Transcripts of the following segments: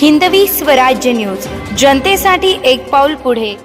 Hindavi Swarajya news. जनतेसाठी एक पाऊल पुढे.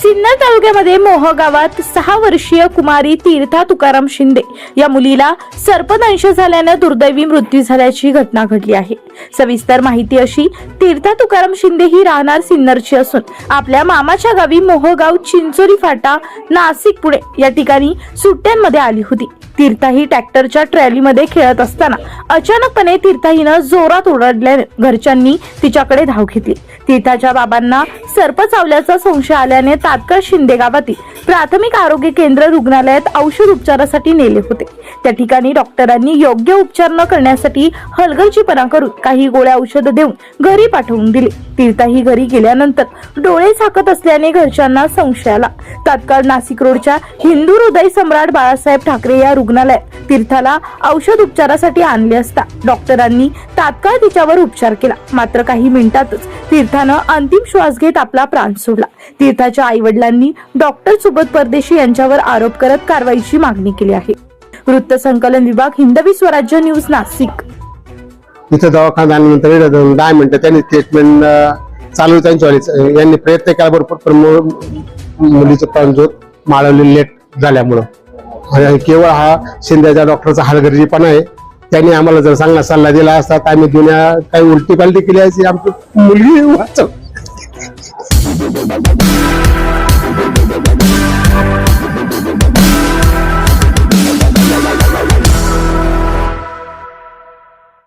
सिन्नर तालुक्यामध्ये मोह गावात सहा वर्षीय कुमारी तीर्था तुकाराम शिंदे या मुलीला सर्पदंश झाल्यानं दुर्दैवी मृत्यू झाल्याची घटना घडली आहे. सविस्तर माहिती अशी तीर्था तुकाराम शिंदे ही राहणार सिन्नरची असून आपल्या मामाच्या गावी मोहगाव चिंचोरी फाटा नाशिक पुणे या ठिकाणी सुट्ट्यांमध्ये आली होती. तीर्था ही ट्रॅक्टरच्या ट्रॅलीमध्ये खेळत असताना अचानकपणे तीर्था हिनं जोरात ओरडल्याने घरच्यांनी तिच्याकडे धाव घेतली. तीर्थाच्या बाबांना सर्प चावल्याचा संशय आल्याने तात्काळ शिंदे गावातील प्राथमिक आरोग्य केंद्र रुग्णालयात औषध उपचारासाठी नेले होते. त्या ठिकाणी डॉक्टरांनी योग्य उपचार न करण्यासाठी हलगर्जीपणा करून काही गोळ्या औषध देऊन घरी पाठवून दिले. तीर्थाही घरी गेल्यानंतर डोळे झाकत असल्याने घरच्यांना संशय आला. तात्काळ नाशिक रोडच्या हिंदू हृदय सम्राट बाळासाहेब ठाकरे या रुग्णालयात तीर्थाला औषध उपचारासाठी आणले असता. डॉक्टरांनी तात्काळ तिच्यावर उपचार केला. मात्र काही मिनिटातच तीर्थानं अंतिम श्वास घेत आपला प्राण सोडला. तीर्थाच्या आई वडिलांनी डॉक्टर सुबोध परदेशी यांच्यावर आरोप करत कारवाईची मागणी केली आहे. वृत्त संकलन विभाग हिंदवी स्वराज्य न्यूज नाशिक. इथं दवाखाना आल्यानंतर दहा मिनिटं त्यांनी ट्रीटमेंट चालू त्यांच्यावाली यांनी प्रयत्न केला बरोबर पण मुलीचं प्राण जो माळवले लेट झाल्यामुळं. केवळ हा शिंद्याच्या डॉक्टरचा हलगर्जीपणा आहे. त्यांनी आम्हाला जर चांगला सल्ला दिला असता तर आम्ही जुन्या काही उलटी पालटी केली असती आमची मुलगी वाचव.